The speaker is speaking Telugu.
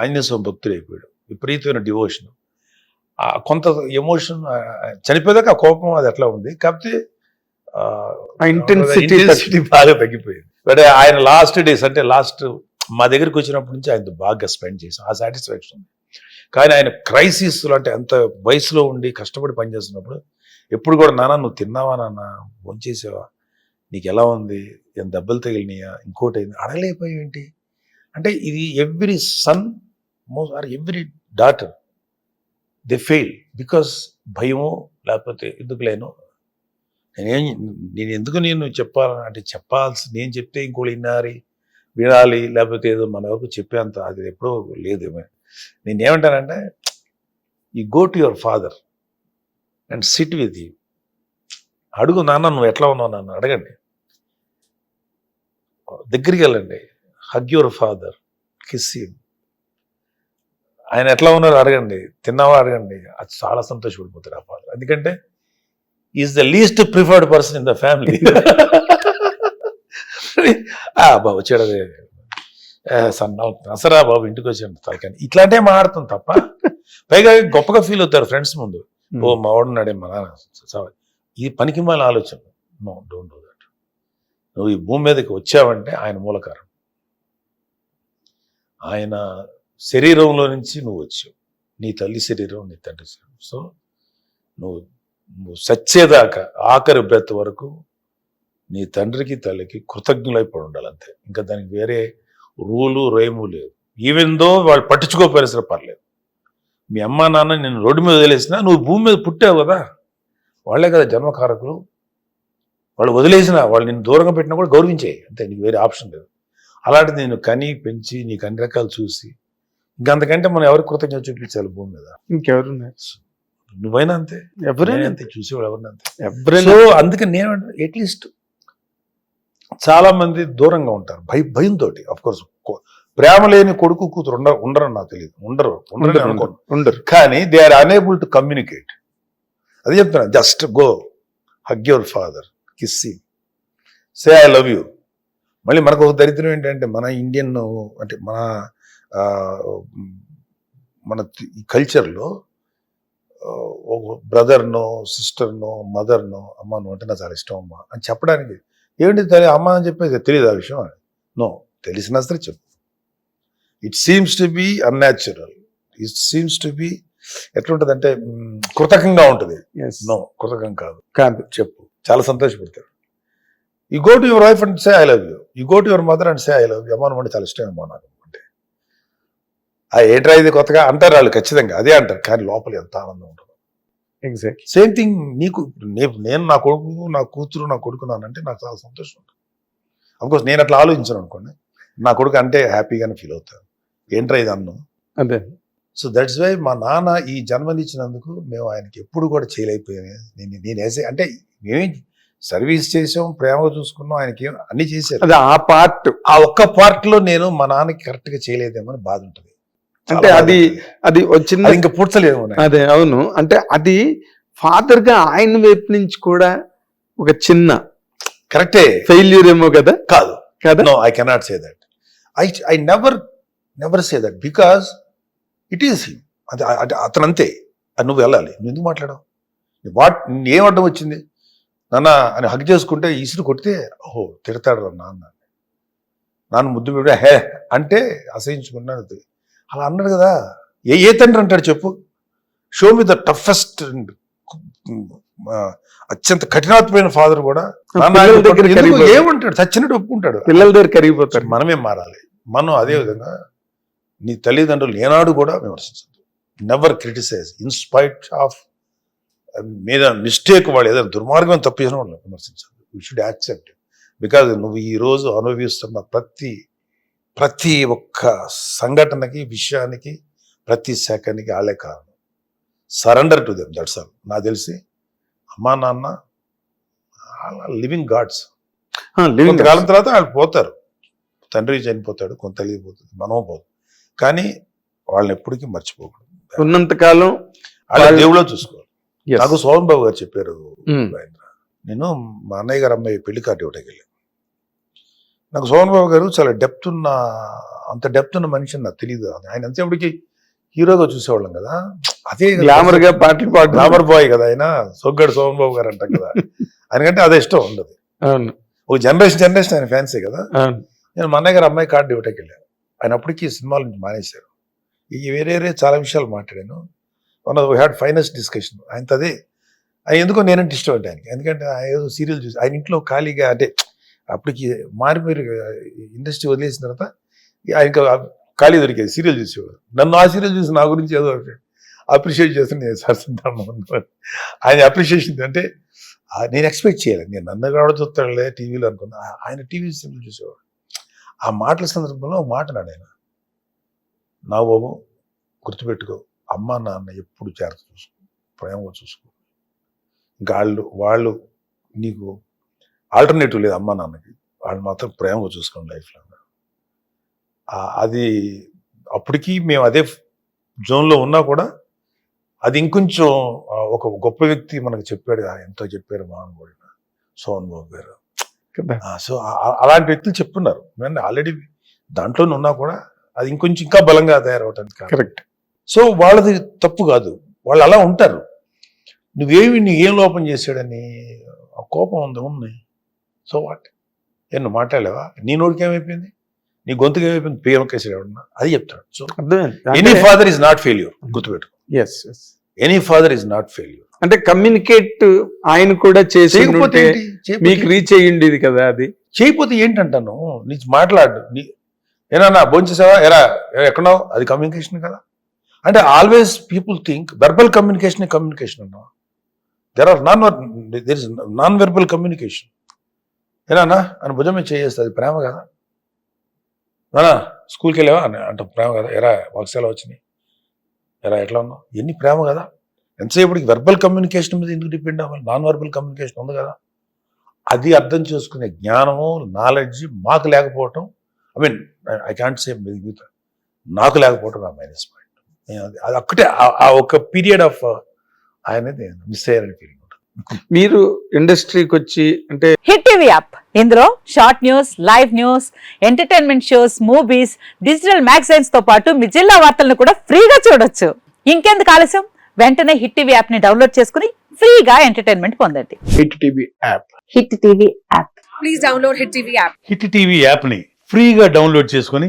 ఆంజనేయ స్వామి భక్తుడు అయిపోయాడు. విపరీతమైన డివోషన్. కొంత ఎమోషన్ చనిపోయాక ఆ కోపం అది ఎట్లా ఉంది. కాకపోతే ఇంటెన్సిటీ బాగా తగ్గిపోయింది. బట్ ఆయన లాస్ట్ డేస్ అంటే లాస్ట్ మా దగ్గరికి వచ్చినప్పటి నుంచి ఆయనతో బాగా స్పెండ్ చేసాం ఆ సాటిస్ఫాక్షన్ ఉంది. కానీ ఆయన క్రైసిస్ అంటే అంత వయసులో ఉండి కష్టపడి పనిచేస్తున్నప్పుడు ఎప్పుడు కూడా నాన్న నువ్వు తిన్నావా నాన్న? భోంచేసావా? నీకు ఎలా ఉంది? ఏం దెబ్బలు తగిలినాయా? ఇంకోటి అయింది. అడగలేకపోయావు ఏంటి అంటే ఇది every son most or every daughter they fail because భయమో లేకపోతే ఎందుకు లేను. నేనేం నేను ఎందుకు నేను చెప్పాలని అంటే చెప్పాల్సి నేను చెప్తే ఇంకోళ్ళు వినాలి వినాలి లేకపోతే ఏదో మన వరకు చెప్పేంత అది ఎప్పుడో లేదు నేనేమంటానంటే ఈ go to your father and sit with you అడుగు నాన్న నువ్వు ఎట్లా ఉన్నావు నన్ను? అడగండి. దగ్గరికి వెళ్ళండి. హగ్ యువర్ ఫాదర్ కిస్ ఆయన ఎట్లా ఉన్నారో అడగండి. తిన్నావా అడగండి. అది చాలా సంతోషపడిపోతారు ఆ ఫాదర్ ఎందుకంటే is the least preferred person in the family బాబు వచ్చాడు సన్న అసరా బాబు ఇంటికి వచ్చాడు తలకాని ఇట్లాంటివి మాట్లాడుతాం తప్ప పైగా గొప్పగా ఫీల్ అవుతారు ఫ్రెండ్స్ ముందు. ఓ మా వాడున్నాడే మా నాన్న. ఇది పనికి మాల ఆలోచన. నో డోంట్ డూ దట్ నువ్వు ఈ భూమి మీదకి వచ్చావంటే ఆయన మూలకారం ఆయన శరీరంలో నుంచి నువ్వు వచ్చావు. నీ తల్లి శరీరం నీ తండ్రి శరీరం. సో నువ్వు నువ్వు సచ్చేదాకా ఆఖరి బ్రెత్ వరకు నీ తండ్రికి తల్లికి కృతజ్ఞులైపోయి ఉండాలి అంతే. ఇంకా దానికి వేరే రూలు రేము లేదు ఈవెన్ దో వాళ్ళు పట్టించుకోపోయినా సరే పర్లేదు. మీ అమ్మ నాన్న నేను రోడ్డు మీద వదిలేసినా నువ్వు భూమి మీద పుట్టావు కదా. వాళ్ళే కదా జన్మకారకులు. వాళ్ళు వదిలేసిన వాళ్ళు నిన్ను దూరంగా పెట్టినా కూడా గౌరవించేయి. అంతే నీకు వేరే ఆప్షన్ లేదు. అలాంటిది నేను కని పెంచి నీకు అన్ని రకాలు చూసి ఇంకంతకంటే మనం ఎవరికి కృతజ్ఞత చూపించాలి భూమి మీద? ఇంకెవరు నువ్వైనా అంతే. ఎవరైనా అంతే. చూసేవాడు ఎవరిని అంతే. ఎవరైనా సో అందుకని నేను అట్లీస్ట్ చాలా మంది దూరంగా ఉంటారు. భయ భయంతో అఫ్ కోర్స్ ప్రేమ లేని కొడుకు కూతురు ఉండ ఉండరని నాకు తెలియదు. ఉండరు. ఉండరు ఉండరు, ఉండరు. కానీ they are unable to communicate అది చెప్తున్నా just go hug your father kiss say I love you మళ్ళీ మనకు ఒక దరిద్రం ఏంటంటే మన ఇండియన్ అంటే మన మన ఈ కల్చర్లో ఒక బ్రదర్నో సిస్టర్నో మదర్నో అమ్మ నువ్వు అంటే నాకు చాలా ఇష్టం అమ్మ అని చెప్పడానికి ఏంటి తల్లి అమ్మ అని చెప్పేది? తెలియదు ఆ విషయం నో తెలిసినా సరే చెప్పు. It seems to be unnatural it seems to be ఎట్లుంటదంటే మ్, కృతకంగా ఉంటుంది. నో కృతకం కాదు. కాదు. చెప్పు. చాలా సంతోషపడతాడు you go to your wife and say I love you you go to your mother and say I love you అమ్మ నువ్వు అంటే చాలా ఇష్టం అమ్మా నాకు. అంటే ఆ ఏట్రా ఇది కొత్తగా? అంటారు వాళ్ళు ఖచ్చితంగా. అదే అంటారు. కానీ లోపల ఎంత ఆనందం ఉంటుంది. ఎగ్జాక్ట్ సేమ్ థింగ్ నీకు నేను నా కొడుకు నా కూతురు నా కొడుకు నానంటే నాకు చాలా సంతోషం ఉంటుంది. అఫ్కోర్స్ నేను అట్లా ఆలోచించాను అనుకోండి. నా కొడుకు అంటే హ్యాపీగానే ఫీల్ అవుతాను ఏంట్రా ఇది అన్నం? అదే. సో దట్స్ వై మా నాన్న ఈ జన్మనిచ్చినందుకు మేము ఆయనకి ఎప్పుడు కూడా చేయలేకపోయాము. నేను నేను వేసే అంటే మేమేం సర్వీస్ చేసాం ప్రేమగా చూసుకున్నాం ఆయనకి అన్ని చేశారు. అదే ఆ పార్ట్. ఆ ఒక్క part లో నేను మా నాన్నకి కరెక్ట్గా చేయలేదేమో అని బాధ ఉంటుంది. అంటే అది. అది వచ్చిన అది ఇంకా పుడ్చలేదు అదే అవును. అంటే అది ఫాదర్గా ఆయన వైపు నుంచి కూడా ఒక చిన్న కరెక్టే. ఫెయిల్యూర్ ఏమో కదా? కాదు. కదా? No I cannot say that I I never never say that because it is అది అతను అంతే. అది నువ్వు వెళ్ళాలి. నువ్వు ఎందుకు మాట్లాడవు? వాట్ ఏం అడ్డం వచ్చింది? నాన్న అని హగ్ చేసుకుంటే ఈసురు కొడితే ఓహో తిడతాడు రా నాన్న నాన్న ముద్దు పెట్టి హే అంటే అసహించుకున్నాను అలా అన్నాడు కదా. ఏ ఏ తండ్రి అంటాడు చెప్పు? షో మీ ద టఫెస్ట్ అత్యంత కఠినాత్మైన ఫాదర్ కూడా. కరిగిపోతాడు. ఏమంటాడు? చచ్చినట్టు ఒప్పుకుంటాడు. పిల్లల దగ్గర కరిగిపోతారు మనమే మారాలి. మనం అదే విధంగా నీ తల్లిదండ్రులు ఏనాడు కూడా విమర్శించదు never criticise in spite of మీద మిస్టేక్ వాళ్ళు ఏదైనా దుర్మార్గం తప్పు చేసిన వాళ్ళు విమర్శించదు యూ షుడ్ యాక్సెప్ట్ బికాజ్ నువ్వు ఈ రోజు అనుభవిస్తున్న ప్రతి ప్రతి ఒక్క సంఘటనకి విషయానికి ప్రతి సెకండ్కి వాళ్ళే కారణం. Surrender to them that's all నాకు తెలిసి అమ్మా నాన్న లివింగ్ గాడ్స్ living కొంతకాలం తర్వాత వాళ్ళు పోతారు. తండ్రి చనిపోతాడు కొంత తల్లి పోతుంది మనం పోదు కానీ వాళ్ళని ఎప్పటికీ మర్చిపోకూడదు. ఉన్నంత కాలం వాళ్ళ దేవుళ్ళో చూసుకోవాలి. నాకు సోమన్ బాబు గారు చెప్పారు Mm. ఆయన. నేను మా అన్నయ్య గారు అమ్మాయి పెళ్ళి కార్డు ఇవ్వడానికి వెళ్ళాను. నాకు సోమన్ బాబు గారు చాలా డెప్త్ ఉన్న అంత డెప్త్ ఉన్న మనిషి నాకు తెలియదు ఆయన ఎంతసేపటికి హీరోగా చూసేవాళ్ళం కదా. అదే గ్లామర్గా పాటలు పాడు గ్లామర్ బాయ్ కదా ఆయన. సొగ్గడు సోమన్ బాబు గారు అంటాం కదా. ఆయనకంటే అదే ఇష్టం ఉండదు. ఒక జనరేషన్ జనరేషన్ ఆయన ఫ్యాన్సే కదా. నేను మా అన్నయ్య గారు అమ్మాయి కార్డు ఇవ్వటానికి వెళ్ళాను. ఆయన అప్పటికి సినిమాల నుంచి మానేశారు. ఈ వేరే వేరే చాలా విషయాలు మాట్లాడాను. One of had finest discussion ఆయనతో అదే ఆయన ఎందుకో నేనంటే ఇష్టం అంటే ఆయనకి ఎందుకంటే ఆయన ఏదో సీరియల్ చూసి ఆయన ఇంట్లో ఖాళీగా అంటే అప్పటికి మారిపోయి ఇండస్ట్రీ వదిలేసిన తర్వాత ఆయనకు ఖాళీ దొరికేది సీరియల్ చూసేవాడు. నన్ను ఆ సీరియల్ చూసి నా గురించి ఏదో అప్రిషియేట్ చేస్తే నేను సార్ ఆయన అప్రిషియేషన్ అంటే నేను ఎక్స్పెక్ట్ చేయాలి నేను నన్ను కూడా చూస్తాడులే టీవీలో అనుకున్నా. ఆయన టీవీ సీరియల్ చూసేవాడు. ఆ మాటల సందర్భంలో మాట అన్నాడు ఆయన. నా బాబు గుర్తుపెట్టుకో. అమ్మ నాన్న ఎప్పుడు జాగ్రత్త చూసుకో ప్రేమగా చూసుకో. ఇంకా వాళ్ళు వాళ్ళు నీకు ఆల్టర్నేటివ్ లేదు అమ్మ నాన్నకి. వాళ్ళు మాత్రం ప్రేమగా చూసుకోండి లైఫ్లో అది అప్పటికి మేము అదే జోన్లో ఉన్నా కూడా అది ఇంకొంచెం ఒక గొప్ప వ్యక్తి మనకు చెప్పాడు "ఆ, ఎంతో చెప్పారు మహానుభావుడు సోహన్ బాబు గారు. సో అలాంటి వ్యక్తులు చెప్తున్నారు నేను ఆల్రెడీ దాంట్లోనే ఉన్నా కూడా అది ఇంకొంచెం ఇంకా బలంగా తయారవటానికి. కరెక్ట్ సో వాళ్ళది తప్పు కాదు. వాళ్ళు అలా ఉంటారు. నువ్వేమి నీ ఏం లోపం చేశాడని ఆ కోపం ఉంది ఉంది. So what? నువ్వు మాట్లాడలేవా? నీ నోటికి ఏమైపోయింది? నీ గొంతుకి ఏమైపోయింది? పేరు కేసాడు ఎవడన్నా అది చెప్తాడు so any father is not failure గుర్తుపెట్టు yes yes any father is not failure అంటే కమ్యూనికేట్ ఆయన కూడా చేసి చేయకపోతే ఉంటే ఏంటి? చేయకపోతే మీకు రీచ్ అయ్యిండేది కదా అది. చేయకపోతే ఏంటంటాను? నీ మాట్లాడు. నీ ఏనా భోంచేసావా ఎరా ఎక్కడో అది కమ్యూనికేషన్ కదా. అంటే always people think verbal communication communication అన్నా there are non there is non verbal communication ఏనా అని భుజం మీద అది ప్రేమ కదా? నానా స్కూల్కి వెళ్ళావా? అని అంటే ప్రేమ కదా? ఎరా వాక్సాలు వచ్చినాయి ఎరా ఎట్లా ఉన్నావు? ఎన్ని ప్రేమ కదా? ఎంతసేపటికి వెర్బల్ కమ్యూనికేషన్ మీద ఎందుకు డిపెండ్ అవ్వాలి? నాన్ వెర్బల్ కమ్యూనికేషన్ ఉంది కదా? అది అర్థం చేసుకునే జ్ఞానము నాలెడ్జ్ మాకు లేకపోవటం I mean I can't say మిగతా నాకు లేకపోవటం నా మైనస్ పాయింట్ అది ఒక్కటే ఆ- ఒక పీరియడ్ ఆఫ్ ఆయన మిస్ అయ్యారని ఫీలింగ్ మీరు ఇండస్ట్రీకి వచ్చి అంటే హిట్ టీవీ యాప్ ఇందులో short news live news entertainment shows movies digital మ్యాగజైన్స్తో పాటు మీ జిల్లా వార్తలను కూడా ఫ్రీగా చూడొచ్చు. ఇంకెందుకు ఆలస్యం? వెంటనే హిట్ టీవీ యాప్ని డౌన్లోడ్ చేసుకుని ఫ్రీగా ఎంటర్టైన్మెంట్ పొందండి. Hit TV app Hit TV app please download Hit TV app. Hit TV యాప్ని ఫ్రీగా డౌన్లోడ్ చేసుకొని